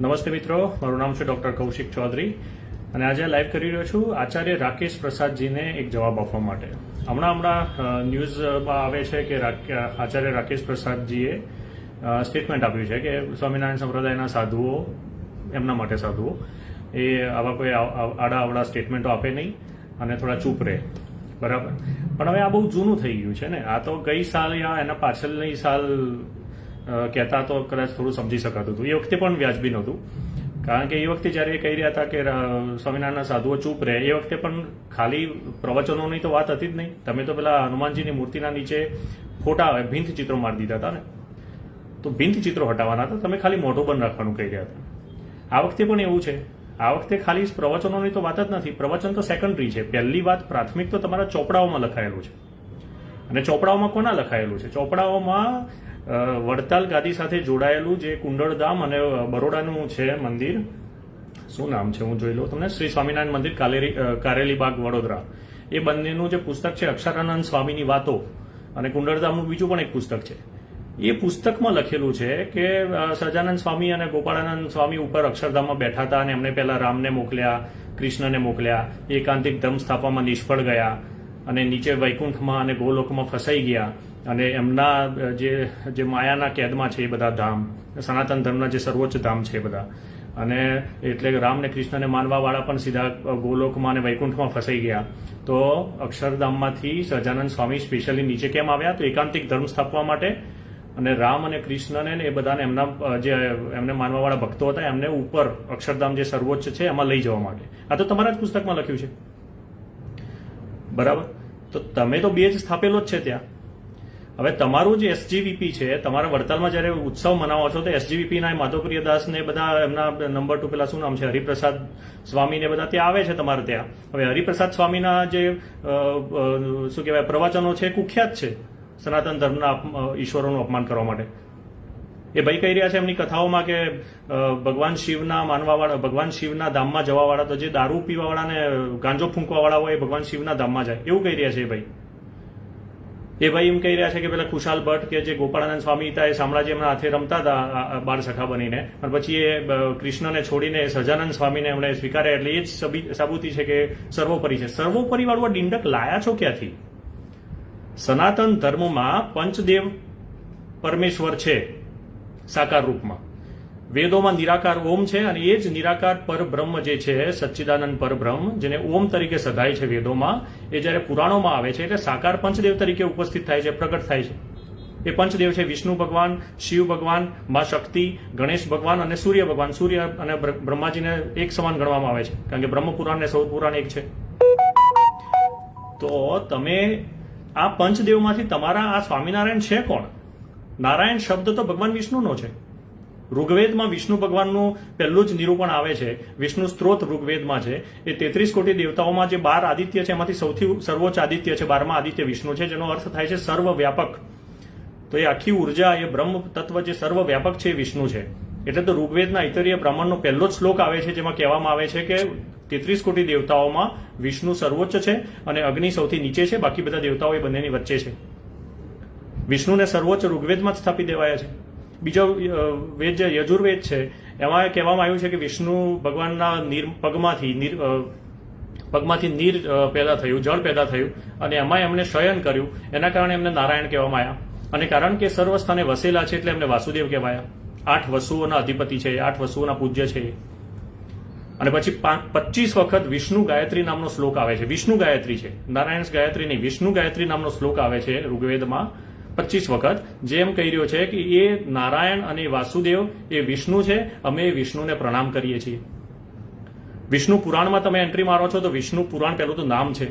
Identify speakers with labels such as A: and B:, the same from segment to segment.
A: નમસ્તે મિત્રો, મારું નામ છે ડોક્ટર કૌશિક ચૌધરી અને આજે લાઈવ કરી રહ્યો છું આચાર્ય રાકેશ પ્રસાદજીને એક જવાબ આપવા માટે. હમણાં હમણાં ન્યૂઝમાં આવે છે કે આચાર્ય રાકેશ પ્રસાદજીએ સ્ટેટમેન્ટ આપ્યું છે કે સ્વામિનારાયણ સંપ્રદાયના સાધુઓ, એમના માટે સાધુઓ, એ આવા કોઈ આડા અવડા સ્ટેટમેન્ટો આપે નહીં અને થોડા ચૂપ રહે. બરાબર? પણ હવે આ બહુ જૂનું થઈ ગયું છે ને? આ તો ગઈ સાલ યા એના પાછળની સાલ કહેતા તો કદાચ થોડું સમજી શકાતું હતું. એ વખતે પણ વ્યાજબી નહોતું. કારણ કે એ વખતે જ્યારે એ કહી રહ્યા હતા કે સ્વામિનારાયણના સાધુઓ ચૂપ રહે, એ વખતે પણ ખાલી પ્રવચનોની તો વાત હતી જ નહીં. તમે તો પેલા હનુમાનજીની મૂર્તિના નીચે ફોટા, ભીંત ચિત્રો મારી દીધા હતા ને. તો ભીંત ચિત્રો હટાવવાના હતા. તમે ખાલી મોઢું બંધ રાખવાનું કહી રહ્યા હતા. આ વખતે પણ એવું છે. આ વખતે ખાલી પ્રવચનોની તો વાત જ નથી. પ્રવચન તો સેકન્ડરી છે. પહેલી વાત પ્રાથમિક તો તમારા ચોપડાઓમાં લખાયેલું છે. અને ચોપડાઓમાં કોના લખાયેલું છે? ચોપડાઓમાં વડતાલ ગાદી સાથે જોડાયેલું જે કુંડળધામ અને બરોડાનું છે મંદિર. શું નામ છે? હું જોઈ લઉં તમને. શ્રી સ્વામિનારાયણ મંદિર, કાલેરી કારેલીબાગ, વડોદરા. એ બંનેનું જે પુસ્તક છે, અક્ષરાનંદ સ્વામીની વાતો અને કુંડળધામનું બીજું પણ એક પુસ્તક છે. એ પુસ્તકમાં લખેલું છે કે સજાનંદ સ્વામી અને ગોપાળાનંદ સ્વામી ઉપર અક્ષરધામમાં બેઠા હતા અને એમણે પહેલા રામને મોકલ્યા, કૃષ્ણને મોકલ્યા, એકાંતિક ધર્મ સ્થાપવામાં નિષ્ફળ ગયા અને નીચે વૈકુંઠમાં અને ગોલોકમાં ફસાઈ ગયા. અને એમના જે જે માયાના કેદમાં છે એ બધા ધામ, સનાતન ધર્મના જે સર્વોચ્ચ ધામ છે એ બધા. અને એટલે રામ ને કૃષ્ણને માનવાવાળા પણ સીધા ગોલોકમાં અને વૈકુંઠમાં ફસાઈ ગયા. તો અક્ષરધામમાંથી સહજાનંદ સ્વામી સ્પેશિયલી નીચે કેમ આવ્યા? તો એકાંતિક ધર્મ સ્થાપવા માટે. અને રામ અને કૃષ્ણને એ બધાને એમના જે, એમને માનવાવાળા ભક્તો હતા, એમને ઉપર અક્ષરધામ જે સર્વોચ્ચ છે એમાં લઈ જવા માટે. આ તો તમારા જ પુસ્તકમાં લખ્યું છે. બરાબર? તો તમે તો બે જ સ્થાપેલો જ છે ત્યાં. હવે તમારું જે એસજીવીપી છે, તમારા વડતાલમાં જ્યારે ઉત્સવ મનાવો છો, તો એસજીવીપી ના માધવપ્રિય દાસ ને બધા એમના નંબર ટુ પેલા શું નામ છે? હરિપ્રસાદ સ્વામી ને બધા ત્યાં આવે છે તમારે ત્યાં. હવે હરિપ્રસાદ સ્વામીના જે શું કહેવાય, પ્રવચનો છે કુખ્યાત છે સનાતન ધર્મના ઈશ્વરોનું અપમાન કરવા માટે. એ ભાઈ કહી રહ્યા છે એમની કથાઓમાં કે ભગવાન શિવના માનવાવાળા, ભગવાન શિવના ધામમાં જવાવાળા તો જે દારૂ પીવાવાળા ને ગાંજો ફૂંકવાવાળા હોય એ ભગવાન શિવના ધામમાં જાય. એવું કહી રહ્યા છે એ ભાઈ. એ ભાઈ એમ કહી રહ્યા છે કે પેલા ખુશાલ ભટ્ટ કે જે ગોપાળાનંદ સ્વામી હતા, એ સામ્રાજ્ય એમના હાથે રમતા હતા બાળ સખા બનીને. પણ પછી એ કૃષ્ણને છોડીને સજાનંદ સ્વામીને એમણે સ્વીકાર્યા એટલે એ જ સબી- સાબુતી છે કે સર્વોપરી છે. સર્વોપરી વાળું આ ડિંડક લાયા છો ક્યાંથી? સનાતન ધર્મમાં પંચદેવ પરમેશ્વર છે, સાકાર રૂપમાં. વેદોમાં નિરાકાર ઓમ છે અને એ જ નિરાકાર પરબ્રહ્મ જે છે, સચ્ચિદાનંદ પરબ્રહ્મ જેને ઓમ તરીકે સધાય છે વેદોમાં, એ જ્યારે પુરાણોમાં આવે છે એટલે સાકાર પંચદેવ તરીકે ઉપસ્થિત થાય છે, પ્રગટ થાય છે. એ પંચદેવ છે વિષ્ણુ ભગવાન, શિવ ભગવાન, મા શક્તિ, ગણેશ ભગવાન અને સૂર્ય ભગવાન. સૂર્ય અને બ્રહ્માજીને એક સમાન ગણવામાં આવે છે, કારણ કે બ્રહ્મ પુરાણ ને સૌર પુરાણ એક છે. તો તમે આ પંચદેવમાંથી તમારા આ સ્વામિનારાયણ છે કોણ? નારાયણ શબ્દ તો ભગવાન વિષ્ણુનો છે. ઋગ્વેદમાં વિષ્ણુ ભગવાનનું પહેલું જ નિરૂપણ આવે છે. વિષ્ણુ સ્ત્રોત ઋગ્વેદમાં છે. એ તેત્રીસ કોટી દેવતાઓમાં જે બાર આદિત્ય છે, એમાંથી સૌથી સર્વોચ્ચ આદિત્ય છે, બારમાં આદિત્ય વિષ્ણુ છે, જેનો અર્થ થાય છે સર્વવ્યાપક. તો એ આખી ઊર્જા, એ બ્રહ્મ તત્વ જે સર્વવ્યાપક છે એ વિષ્ણુ છે. એટલે તો ઋગ્વેદના ઐતરીય બ્રાહ્મણનો પહેલો જ શ્લોક આવે છે, જેમાં કહેવામાં આવે છે કે તેત્રીસ કોટી દેવતાઓમાં વિષ્ણુ સર્વોચ્ચ છે અને અગ્નિ સૌથી નીચે છે, બાકી બધા દેવતાઓ એ બંનેની વચ્ચે છે. વિષ્ણુને સર્વોચ્ચ ઋગ્વેદમાં જ સ્થાપી દેવાયા છે. બીજો વેદ જે યજુર્વેદ છે, એમાં કહેવામાં આવ્યું છે કે વિષ્ણુ ભગવાનના નીર, પગમાંથી નીર પગમાંથી નીર પેદા થયું, જળ પેદા થયું, અને એમાં એમણે શયન કર્યું. એના કારણે એમને નારાયણ કહેવામાં આવ્યા. અને કારણ કે સર્વ સ્થાને વસેલા છે એટલે એમને વાસુદેવ કહેવાયા. આઠ વસુઓના અધિપતિ છે આઠ વસુઓના પૂજ્ય છે અને પછી પચીસ વખત વિષ્ણુ ગાયત્રી નામનો શ્લોક આવે છે. વિષ્ણુ ગાયત્રી છે. નારાયણ ગાયત્રી નહીં, વિષ્ણુ ગાયત્રી નામનો શ્લોક આવે છે ઋગ્વેદમાં. પચીસ વખત, જે એમ કહી રહ્યો છે કે એ નારાયણ અને વાસુદેવ, એ વિષ્ણુ છે, અમે વિષ્ણુને પ્રણામ કરીએ છીએ. વિષ્ણુ પુરાણમાં તમે એન્ટ્રી મારો છો તો વિષ્ણુ પુરાણ પહેલું તો નામ છે.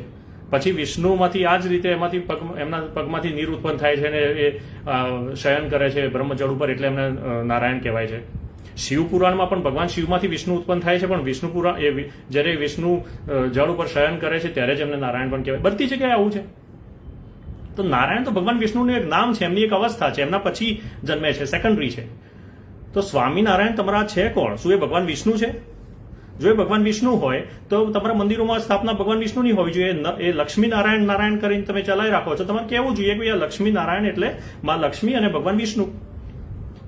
A: પછી વિષ્ણુમાંથી આ જ રીતે એમાંથી પગ, એમના પગમાંથી નીર ઉત્પન્ન થાય છે અને એ શયન કરે છે, બ્રહ્મજળ ઉપર એટલે એમને નારાયણ કહેવાય છે. શિવ પુરાણમાં પણ ભગવાન શિવમાંથી વિષ્ણુ ઉત્પન્ન થાય છે, પણ વિષ્ણુ પુરાણ, એ જ્યારે વિષ્ણુ જળ ઉપર શયન કરે છે, ત્યારે જ એમને નારાયણ પણ કહેવાય. બધી જગ્યાએ આવું છે. તો નારાયણ તો ભગવાન વિષ્ણુનું એક નામ છે, એમની એક અવસ્થા છે, એમના પછી જન્મે છે સેકન્ડરી છે. તો સ્વામિનારાયણ તમારા છે કોણ? શું એ ભગવાન વિષ્ણુ છે? જો એ ભગવાન વિષ્ણુ હોય, તો તમારા મંદિરોમાં સ્થાપના ભગવાન વિષ્ણુની હોવી જોઈએ. એ લક્ષ્મી નારાયણ નારાયણ કરીને તમે ચલાવી રાખો છો, તમારે કહેવું જોઈએ કે આ લક્ષ્મી નારાયણ એટલે માં લક્ષ્મી અને ભગવાન વિષ્ણુ?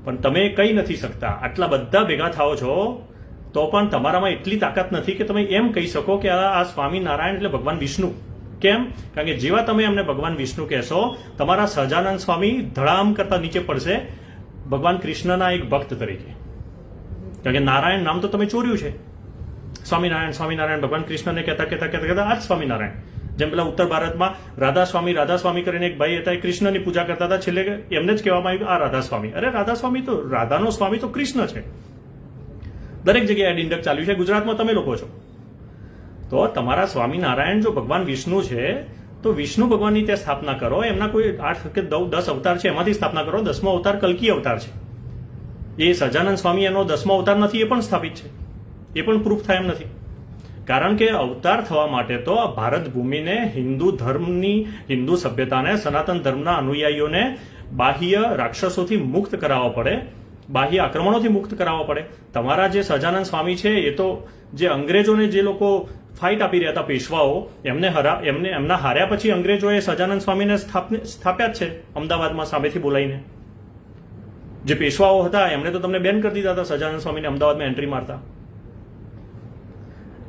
A: પણ તમે કંઈ નથી શકતા. આટલા બધા ભેગા થાઓ છો, તો પણ તમારામાં એટલી તાકાત નથી કે તમે એમ કહી શકો કે આ સ્વામિનારાયણ એટલે ભગવાન વિષ્ણુ. કેમ? કારણ કે જેવા તમે એમને ભગવાન વિષ્ણુ કહેશો, તમારા સહજાનંદ સ્વામી ધડામ કરતા નીચે પડશે ભગવાન કૃષ્ણના એક ભક્ત તરીકે. કારણ કે નારાયણ નામ તો તમે ચોર્યું છે. સ્વામિનારાયણ સ્વામિનારાયણ, ભગવાન કૃષ્ણને કહેતા કહેતા કહેતા કહેતા આ સ્વામિનારાયણ. જેમ પેલા ઉત્તર ભારતમાં રાધા સ્વામી રાધા સ્વામી કરીને એક ભાઈ હતા, એ કૃષ્ણની પૂજા કરતા હતા. છેલ્લે એમને જ કહેવામાં આવ્યું આ રાધા સ્વામી. અરે રાધા સ્વામી તો, રાધાનો સ્વામી તો કૃષ્ણ છે. દરેક જગ્યાએ ડિંડક ચાલ્યું છે. ગુજરાતમાં તમે લોકો છો. તો તમારા સ્વામિનારાયણ જો ભગવાન વિષ્ણુ છે, તો વિષ્ણુ ભગવાનની ત્યાં સ્થાપના કરો. એમના કોઈ આઠ કે દવ, દસ અવતાર છે. એમાંથી સ્થાપના કરો. દસમો અવતાર કલ્કી અવતાર છે. એ સજાનંદ સ્વામી એનો દસમો અવતાર નથી, એ પણ સ્થાપિત છે. એ પણ પ્રૂફ થાય એમ નથી. કારણ કે અવતાર થવા માટે તો ભારત ભૂમિને, હિન્દુ ધર્મની, હિન્દુ સભ્યતાને, સનાતન ધર્મના અનુયાયીઓને બાહ્ય રાક્ષસોથી મુક્ત કરાવવા પડે. બાહ્ય આક્રમણોથી મુક્ત કરાવવા પડે. તમારા જે સજાનંદ સ્વામી છે, એ તો જે અંગ્રેજોને જે લોકો ફાઇટ આપી રહ્યા હતા પેશવાઓ. એમને હરા, એમને, એમના હાર્યા પછી અંગ્રેજોએ સજાનંદ સ્વામીને સ્થાપ્યા છે, અમદાવાદમાં સામેથી બોલાવીને જે પેશવાઓ હતા, એમણે તો તમને બેન કરી દીધા હતા, સજાનંદ સ્વામીને અમદાવાદમાં એન્ટ્રી મારતા.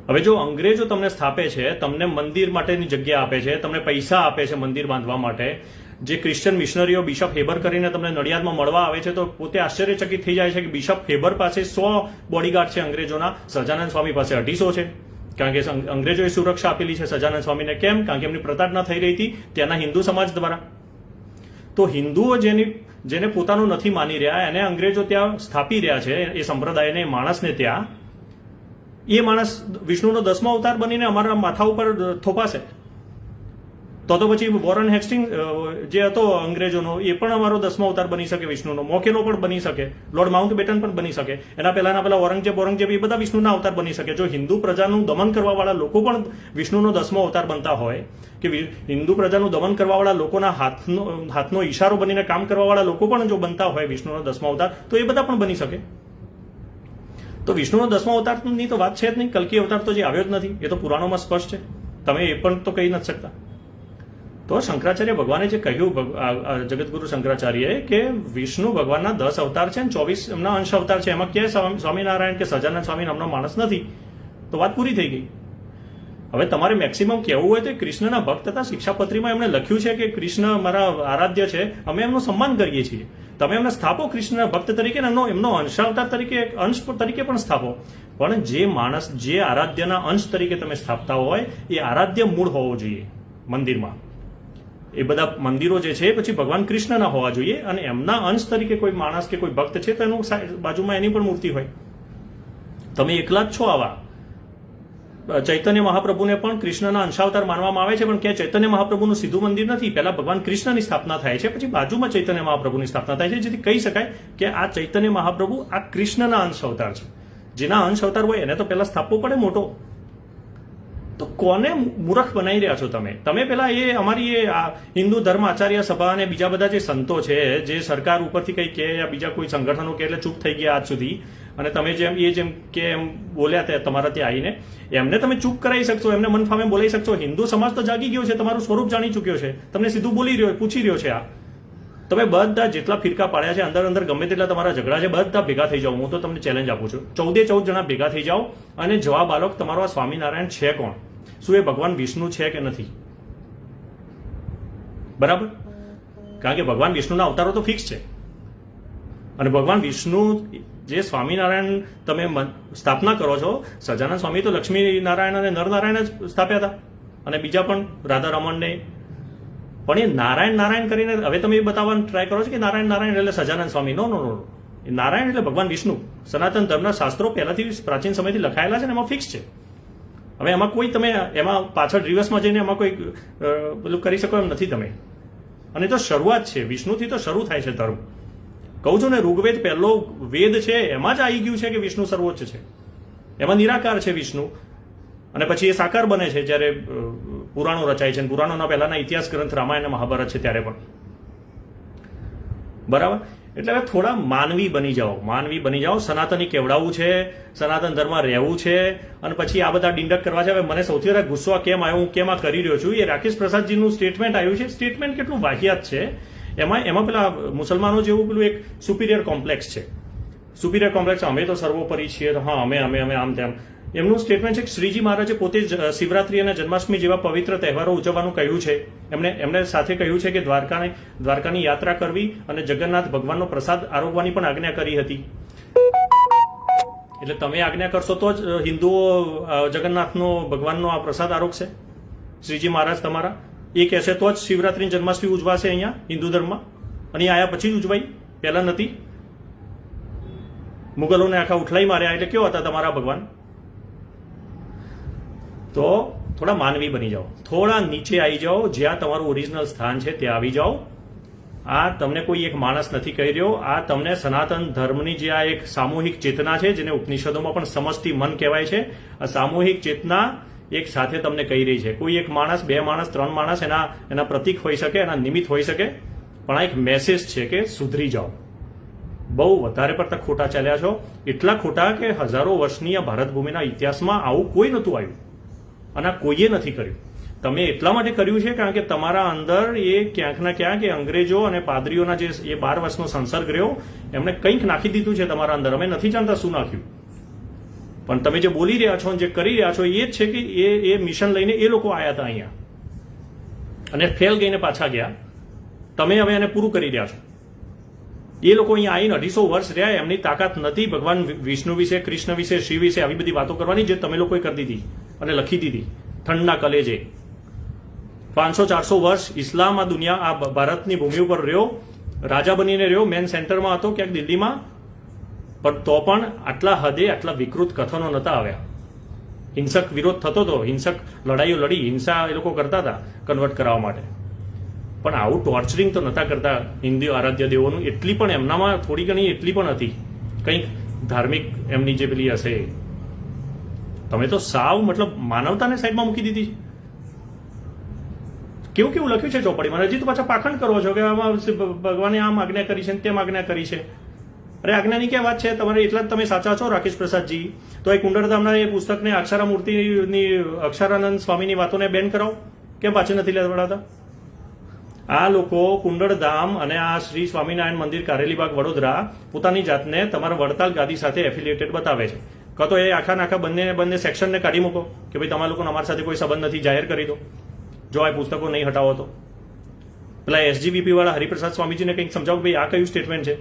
A: હવે જો અંગ્રેજો તમને સ્થાપે છે, તમને મંદિર માટેની જગ્યા આપે છે, તમને પૈસા આપે છે મંદિર બાંધવા માટે, જે ક્રિશ્ચિયન મિશનરીઓ બિશપ હેબર કરીને તમને નડિયાદમાં મળવા આવે છે, તો પોતે આશ્ચર્યચકિત થઈ જાય છે કે બિશપ હેબર પાસે સો બોડીગાર્ડ છે અંગ્રેજોના, સજાનંદ સ્વામી પાસે અઢીસો છે. કારણ કે અંગ્રેજોએ સુરક્ષા આપેલી છે, સજાનંદ સ્વામીને કેમ? કારણ કે એમની પ્રતાડના થઈ રહી હતી ત્યાંના હિન્દુ સમાજ દ્વારા. તો હિન્દુઓ જેની, જેને પોતાનું નથી માની રહ્યા, એને અંગ્રેજો ત્યાં સ્થાપી રહ્યા છે, એ સંપ્રદાયને માણસને ત્યાં, એ માણસ વિષ્ણુનો દસમો અવતાર બનીને અમારા માથા ઉપર થોપાશે. તો તો પછી વોરન હેસ્ટિંગ જે હતો અંગ્રેજોનો, એ પણ અમારો દસમો અવતાર બની શકે વિષ્ણુનો. મોકેનો પણ બની શકે. લોર્ડ માઉન્ટ બેટન પણ બની શકે. એના પહેલાના પહેલા ઔરંગઝેબ ઔરંગઝેબ એ બધા વિષ્ણુના અવતાર બની શકે. જો હિન્દુ પ્રજાનું દમન કરવાવાળા લોકો પણ વિષ્ણુનો દસમો અવતાર બનતા હોય, કે હિન્દુ પ્રજાનું દમન કરવાવાળા લોકોના હાથનો હાથનો ઈશારો બનીને કામ કરવાવાળા લોકો પણ જો બનતા હોય વિષ્ણુનો દસમો અવતાર, તો એ બધા પણ બની શકે. તો વિષ્ણુનો દસમો અવતારની તો વાત છે જ નહીં. કલ્કી અવતાર તો જે આવ્યો જ નથી. એ તો પુરાણોમાં સ્પષ્ટ છે. તમે એ પણ તો કહી નથી શકતા. તો શંકરાચાર્ય ભગવાને જે કહ્યું જગતગુરુ શંકરાચાર્યએ કે વિષ્ણુ ભગવાનના દસ અવતાર છે ને ચોવીસ એમના અંશ અવતાર છે. એમાં ક્યાંય સ્વામિનારાયણ કે સજાનંદ સ્વામી નામનો માણસ નથી. તો વાત પૂરી થઈ ગઈ. હવે તમારે મેક્સિમમ કહેવું હોય તો કૃષ્ણના ભક્ત હતા શિક્ષાપત્રીમાં એમણે લખ્યું છે કે કૃષ્ણ મારા આરાધ્ય છે. અમે એમનું સન્માન કરીએ છીએ. તમે એમને સ્થાપો કૃષ્ણના ભક્ત તરીકે એમનો એમનો અંશાવતાર તરીકે, અંશ તરીકે પણ સ્થાપો. પણ જે માણસ જે આરાધ્યના અંશ તરીકે તમે સ્થાપતા હોય, એ આરાધ્ય મૂળ હોવો જોઈએ મંદિરમાં. એ બધા મંદિરો જે છે પછી ભગવાન કૃષ્ણના હોવા જોઈએ અને એમના અંશ તરીકે કોઈ માણસ કે કોઈ ભક્ત છે, તો એનું બાજુમાં એની પણ મૂર્તિ હોય. તમે એકલા જ છો આવા. ચૈતન્ય મહાપ્રભુને પણ કૃષ્ણના અંશાવતાર માનવામાં આવે છે, પણ ક્યાં ચૈતન્ય મહાપ્રભુનું સીધું મંદિર નથી. પહેલા ભગવાન કૃષ્ણની સ્થાપના થાય છે, પછી બાજુમાં ચૈતન્ય મહાપ્રભુની સ્થાપના થાય છે, જેથી કહી શકાય કે આ ચૈતન્ય મહાપ્રભુ આ કૃષ્ણના અંશ અવતાર છે. જેના અંશ અવતાર હોય એને તો પહેલા સ્થાપવો પડે મોટો. તો કોને મૂર્ખ બનાવી રહ્યા છો તમે? તમે પેલા એ અમારી એ હિન્દુ ધર્મ આચાર્ય સભા અને બીજા બધા જે સંતો છે, જે સરકાર ઉપરથી કંઈ કે યા બીજા કોઈ સંગઠનો કે એટલે ચૂપ થઈ ગયા આજ સુધી, અને તમે જેમ, એ જેમ કે એમ બોલ્યા તે તમારા ત્યાં આવીને, એમને તમે ચૂપ કરાવી શકશો, એમને મન ફામે બોલાવી શકશો. હિન્દુ સમાજ તો જાગી ગયો છે, તમારું સ્વરૂપ જાણી ચૂક્યો છે. તમને સીધું બોલી રહ્યો, પૂછી રહ્યો છે આ. તમે બધા જેટલા ફિરકા પાડ્યા છે, અંદર અંદર ગમે તેટલા તમારા ઝઘડા છે, બધા ભેગા થઈ જાઓ. હું તો તમને ચેલેન્જ આપું છું. ચૌદે ચૌદ જણા ભેગા થઈ જાઓ અને જવાબ આલો તમારો આ સ્વામિનારાયણ છે કોણ? શું એ ભગવાન વિષ્ણુ છે કે નથી? બરાબર? કારણ કે ભગવાન વિષ્ણુના અવતારો તો ફિક્સ છે. અને ભગવાન વિષ્ણુ જે સ્વામિનારાયણ તમે સ્થાપના કરો છો, સજાનંદ સ્વામી તો લક્ષ્મી નારાયણ અને નરનારાયણ જ સ્થાપ્યા હતા. અને બીજા પણ રાધા રમણને પણ એ નારાયણ નારાયણ કરીને હવે તમે એ બતાવવાનું ટ્રાય કરો છો કે નારાયણ નારાયણ એટલે સજાનંદ સ્વામી. નો નો નો નારાયણ એટલે ભગવાન વિષ્ણુ. સનાતન ધર્મના શાસ્ત્રો પહેલાથી પ્રાચીન સમયથી લખાયેલા છે ને એમાં ફિક્સ છે. હવે એમાં કોઈ તમે એમાં પાછળ રિવર્સમાં જઈને એમાં કોઈ પેલું કરી શકો એમ નથી તમે. અને તો શરૂઆત છે, વિષ્ણુથી તો શરૂ થાય છે ધર્મ કહું છું ને, ઋગ્વેદ પહેલો વેદ છે, એમાં જ આવી ગયું છે કે વિષ્ણુ સર્વોચ્ચ છે? એમાં નિરાકાર છે વિષ્ણુ. અને પછી એ સાકાર બને છે જ્યારે પુરાણો રચાય છે. પુરાણોના પહેલાના ઇતિહાસ ગ્રંથ રામાયણ મહાભારત છે ત્યારે પણ. બરાબર? એટલે હવે થોડા માનવી બની જાઓ. માનવી બની જાઓ. સનાતની કેવડાવવું છે, સનાતન ધર્મમાં રહેવું છે, અને પછી આ બધા ડિંડક કરવા છે. હવે મને સૌથી વધારે ગુસ્સો કેમ આવ્યો, હું કેમ આ કરી રહ્યો છું? એ રાકેશ પ્રસાદજીનું સ્ટેટમેન્ટ આવ્યું છે. સ્ટેટમેન્ટ કેટલું વાહિયાત છે. એમાં એમાં પેલા મુસલમાનો જેવું પેલું એક સુપિરિયર કોમ્પ્લેક્સ છે. સુપિરિયર કોમ્પ્લેક્સ અમે તો સર્વોપરી છીએ. હા, અમે અમે અમે આમ તેમ. એમનું સ્ટેટમેન્ટ છે કે શ્રીજી મહારાજે પોતે શિવરાત્રી અને જન્માષ્ટમી જેવા પવિત્ર તહેવારો ઉજવવાનું કહ્યું છે. એમણે એમણે સાથે કહ્યું છે કે દ્વારકાને, દ્વારકાની યાત્રા કરવી અને જગન્નાથ ભગવાનનો પ્રસાદ આરોગવાની પણ આજ્ઞા કરી હતી. એટલે તમે આજ્ઞા કરશો તો જ હિન્દુઓ જગન્નાથનો, ભગવાનનો આ પ્રસાદ આરોગશે? શ્રીજી મહારાજ તમારા? એ કહેશે તો જ શિવરાત્રી જન્માષ્ટમી ઉજવાશે અહીંયા, હિન્દુ ધર્મમાં? અને આયા પછી જ ઉજવાઈ પહેલાં નથી? મુગલોને આખા ઉઠલાઈ માર્યા એટલે કેવો હતા તમારા ભગવાન? તો થોડા માનવી બની જાઓ. થોડા નીચે આવી જાઓ. જ્યાં તમારું ઓરિજિનલ સ્થાન છે, ત્યાં આવી જાઓ. આ તમને કોઈ એક માણસ નથી કહી રહ્યો. આ તમને સનાતન ધર્મની જે આ એક સામૂહિક ચેતના છે, જેને ઉપનિષદોમાં પણ સમષ્ટિ મન કહેવાય છે, આ સામૂહિક ચેતના એક સાથે તમને કહી રહી છે. કોઈ એક માણસ, બે માણસ, ત્રણ માણસ એના એના પ્રતીક હોઈ શકે, એના નિમિત્ત હોઈ શકે, પણ આ એક મેસેજ છે કે સુધરી જાઓ. બહુ વધારે પડતા ખોટા ચાલ્યા છો. એટલા ખોટા કે હજારો વર્ષની આ ભારત ભૂમિના ઇતિહાસમાં આવું કોઈ નહોતું આવ્યું. અને કોઈએ નથી કર્યું. તમે એટલા માટે કર્યું છે કારણ કે તમારા અંદર એ ક્યાંક ના ક્યાંક એ અંગ્રેજો અને પાદરીઓના જે એ બાર વર્ષનો સંસર્ગ રહ્યો, એમણે કંઈક નાખી દીધું છે તમારા અંદર. અમે નથી જાણતા શું નાખ્યું. પણ તમે જે બોલી રહ્યા છો અને જે કરી રહ્યા છો, એ જ છે કે એ એ મિશન લઈને એ લોકો આવ્યા હતા અહીંયા. અને ફેલ ગઈને પાછા ગયા. તમે હવે એને પૂરું કરી રહ્યા છો. એ લોકો અહીંયા આવીને અઢીસો વર્ષ રહ્યા, એમની તાકાત નથી ભગવાન વિષ્ણુ વિશે, કૃષ્ણ વિશે, શિવ વિશે, આવી બધી વાતો કરવાની જે તમે લોકોએ કરી દીધી અને લખી દીધી. ઠંડના કલેજે. પાંચસો, ચારસો વર્ષ ઇસ્લામ આ દુનિયા, આ ભારતની ભૂમિ ઉપર રહ્યો. રાજા બનીને રહ્યો, મેન સેન્ટરમાં હતો, ક્યાંક દિલ્હીમાં. પણ તો પણ આટલા હદે આટલા વિકૃત કથનો નતા આવ્યા. હિંસક વિરોધ થતો હતો હિંસક લડાઈઓ લડી, હિંસા એ લોકો કરતા હતા, કન્વર્ટ કરાવવા માટે. પણ આવું ટોર્ચરિંગ તો નતા કરતા હિન્દુ આરાધ્ય દેવોનું. એટલી પણ એમનામાં થોડી ઘણી એટલી પણ હતી. કંઈક ધાર્મિક એમની જે પેલી હશે. તમે તો સાવ મતલબ માનવતાને સાઈડમાં મૂકી દીધી. કેવું કેવું લખ્યું છે ચોપડીમાં હજી તો પાછા પાખંડ કરો છો કે આમાં ભગવાને આમ આજ્ઞા કરી છે તેમ આજ્ઞા કરી છે. અરે આજ્ઞાની ક્યાં વાત છે? તમારે એટલા જ તમે સાચા છો, રાકેશ પ્રસાદજી. તો એ કુંડળધામના એ પુસ્તકને અક્ષરા મૂર્તિની અક્ષરાનંદ સ્વામીની વાતોને બેન કરાવો. કેમ પાછી નથી લેવડાવતા આ લોકો કુંડળધામ અને આ શ્રી સ્વામિનારાયણ મંદિર કારેલીબાગ વડોદરા પોતાની જાતને તમારા વડતાલ ગાદી સાથે એફિલિયેટેડ બતાવે છે. કાં તો એ આખા નાખા બંને બંને સેક્શનને કાઢી મૂકો કે ભાઈ તમારા લોકોને અમારી સાથે કોઈ સંબંધ નથી, જાહેર કરી દો. જો આ પુસ્તકો નહીં હટાવો તો. પેલા એસજીબીપી વાળા હરિપ્રસાદ સ્વામીજીને કંઈક સમજાવો ભાઈ આ કયું સ્ટેટમેન્ટ છે?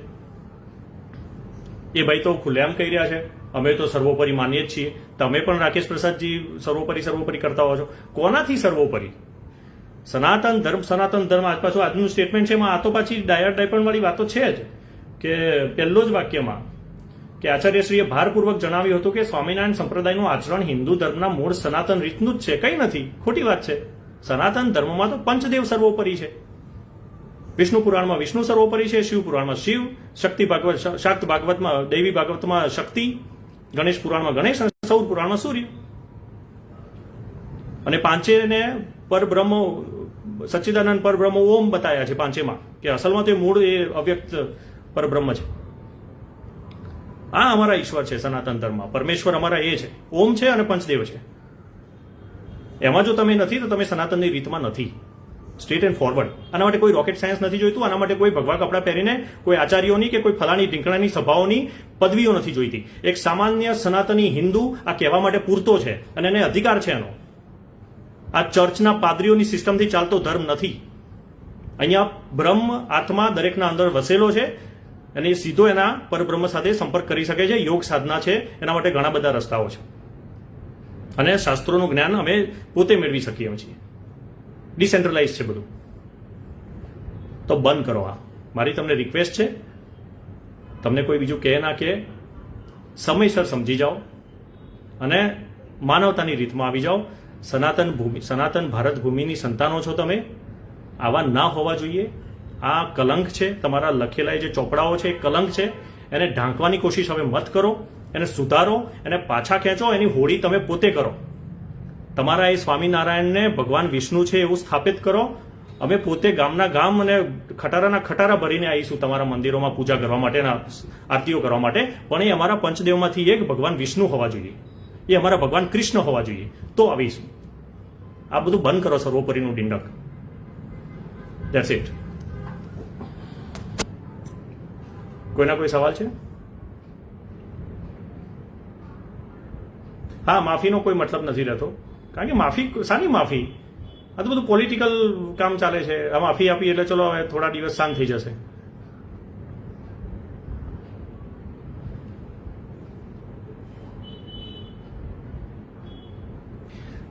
A: એ ભાઈ તો ખુલ્લેઆમ કહી રહ્યા છે, અમે તો સર્વોપરી માનીએ જ છીએ. તમે પણ રાકેશ પ્રસાદજી સર્વોપરી સર્વોપરી કરતા હો છો. કોનાથી સર્વોપરી? સનાતન ધર્મ સનાતન ધર્મ, આજ પાછું આજનું સ્ટેટમેન્ટ છે, એમાં આ તો પાછી ડાયર ડાયપણ વાળી વાતો છે જ, કે પહેલો જ વાક્યમાં કે આચાર્યશ્રીએ ભારપૂર્વક જણાવ્યું હતું કે સ્વામિનારાયણ સંપ્રદાયનું આચરણ હિન્દુ ધર્મના મૂળ સનાતન રીતનું જ છે, કંઈ નથી, ખોટી વાત છે. સનાતન ધર્મમાં તો પંચદેવ સર્વોપરી છે. વિષ્ણુ પુરાણમાં વિષ્ણુ સર્વોપરી છે, શિવ પુરાણમાં શિવ, શક્તિ ભાગવત શાક્ત ભાગવતમાં, દૈવી ભાગવતમાં શક્તિ, ગણેશ પુરાણમાં ગણેશ અને સૌર પુરાણમાં સૂર્ય. અને પાંચેને પરબ્રહ્મ સચ્ચિદાનંદ પરબ્રહ્મ ઓમ બતાવ્યા છે પાંચેમાં કે અસલમાં તે મૂળ એ અવ્યક્ત પરબ્રહ્મ છે. આ અમારા ઈશ્વર છે સનાતન ધર્મમાં. પરમેશ્વર અમારા એ છે. ઓમ છે અને પંચદેવ છે. એમાં જો તમે નથી, તો તમે સનાતનની રીતમાં નથી. સ્ટ્રેટ એન્ડ ફોરવર્ડ આના માટે કોઈ રોકેટ સાયન્સ નથી જોઈતું, આના માટે કોઈ ભગવા કપડાં પહેરીને, કોઈ આચાર્યોની કે કોઈ ફલાણી ઢીંકણાની સભાઓની પદવીઓ નથી જોઈતી. એક સામાન્ય સનાતની હિન્દુ આ કહેવા માટે પૂરતો છે અને એને અધિકાર છે એનો. આ ચર્ચના પાદરીઓની સિસ્ટમથી ચાલતો ધર્મ નથી. અહીંયા બ્રહ્મ, આત્મા દરેકના અંદર વસેલો છે અને એ સીધો એના પરબ્રહ્મ સાથે સંપર્ક કરી શકે છે, યોગ સાધના છે, એના માટે ઘણા બધા રસ્તાઓ છે. અને શાસ્ત્રોનું જ્ઞાન અમે પોતે મેળવી શકીએ છીએ. ડિસેન્ટ્રલાઇઝ છે બધું. તો બંધ કરો આ. મારી તમને રિક્વેસ્ટ છે, તમને કોઈ બીજું કહે ના કે સમયસર સમજી જાઓ અને માનવતાની રીતમાં આવી જાઓ. સનાતન ભૂમિ, સનાતન ભારત ભૂમિની સંતાનો છો તમે? આવા ના હોવા જોઈએ. આ કલંક છે, તમારા લખેલા જે ચોપડાઓ છે, એ કલંક છે. એને ઢાંકવાની કોશિશ હવે મત કરો, એને સુધારો, એને પાછા ખેંચો, એની હોળી તમે પોતે કરો. તમારા એ સ્વામિનારાયણને ભગવાન વિષ્ણુ છે એવું સ્થાપિત કરો. અમે પોતે ગામના ગામ અને ખટારાના ખટારા ભરીને આવીશું તમારા મંદિરોમાં પૂજા કરવા માટે આરતીઓ કરવા માટે. પણ એ અમારા પંચદેવમાંથી એક ભગવાન વિષ્ણુ હોવા જોઈએ. એ અમારા ભગવાન કૃષ્ણ હોવા જોઈએ. તો આવીશું. આ બધું બંધ કરો, સર્વોપરીનું ડિંડક. ધેટ્સ ઇટ કોઈના કોઈ સવાલ છે? હા, માફીનો કોઈ મતલબ નથી રહેતો. કારણ કે માફી, શાની માફી? આ તો બધું પોલિટિકલ કામ ચાલે છે. આ માફી આપી એટલે ચલો હવે થોડા દિવસ શાંત થઈ જશે.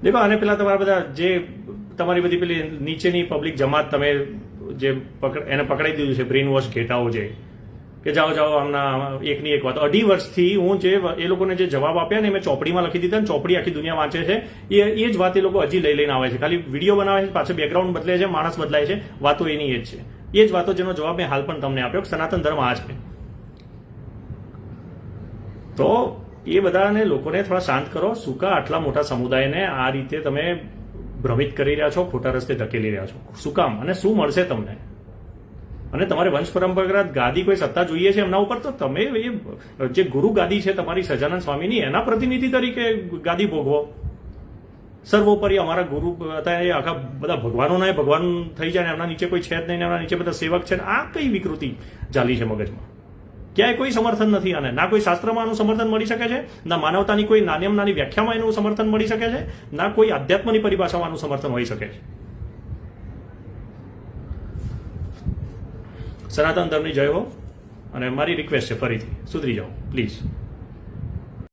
A: દેખો, આને પેલા તમારા બધા જે તમારી બધી પેલી નીચેની પબ્લિક જમાત તમે જે પકડ, એને પકડાઈ દીધું છે બ્રેન વોશ ઘેટાઓ જે, કે જાઓ જાઓ, આમના એકની એક વાત. અઢી વર્ષથી હું જે એ લોકોને જે જવાબ આપ્યા ને મેં ચોપડીમાં લખી દીધા ને, ચોપડી આખી દુનિયા વાંચે છે, એ એ જ વાત એ લોકો હજી લઈ લઈને આવે છે. ખાલી વીડિયો બનાવે છે પાછળ બેકગ્રાઉન્ડ બદલે છે, માણસ બદલાય છે, વાતો એની એ જ છે. એ જ વાતો જેનો જવાબ મેં હાલ પણ તમને આપ્યો સનાતન ધર્મ આ છે. તો એ બધાને લોકોને થોડા શાંત કરો. સુકા આટલા મોટા સમુદાયને આ રીતે તમે ભ્રમિત કરી રહ્યા છો, ખોટા રસ્તે ધકેલી રહ્યા છો. શું કામ? અને શું મળશે તમને? અને તમારે વંશ પરંપરાગત ગાદી કોઈ સત્તા જોઈએ છે એમના ઉપર? તો તમે એ, જે ગુરુ ગાદી છે તમારી સજાનંદ સ્વામીની, એના પ્રતિનિધિ તરીકે ગાદી ભોગવો. સર્વોપરી અમારા ગુરુ હતા એ આખા બધા ભગવાનોના ભગવાન થઈ જાય એમના નીચે કોઈ છે જ નહીં એમના નીચે બધા સેવક છે આ કઈ વિકૃતિ ચાલી છે મગજમાં? ક્યાંય કોઈ સમર્થન નથી અને ના કોઈ શાસ્ત્રમાં આનું સમર્થન મળી શકે છે, ના માનવતાની કોઈ નાની નાની વ્યાખ્યામાં એનું સમર્થન મળી શકે છે, ના કોઈ આધ્યાત્મની પરિભાષામાં આનું સમર્થન હોઈ શકે છે. સનાતન ધર્મની જય હો, અને મારી રિક્વેસ્ટ છે ફરીથી, સુધરી જાઓ પ્લીઝ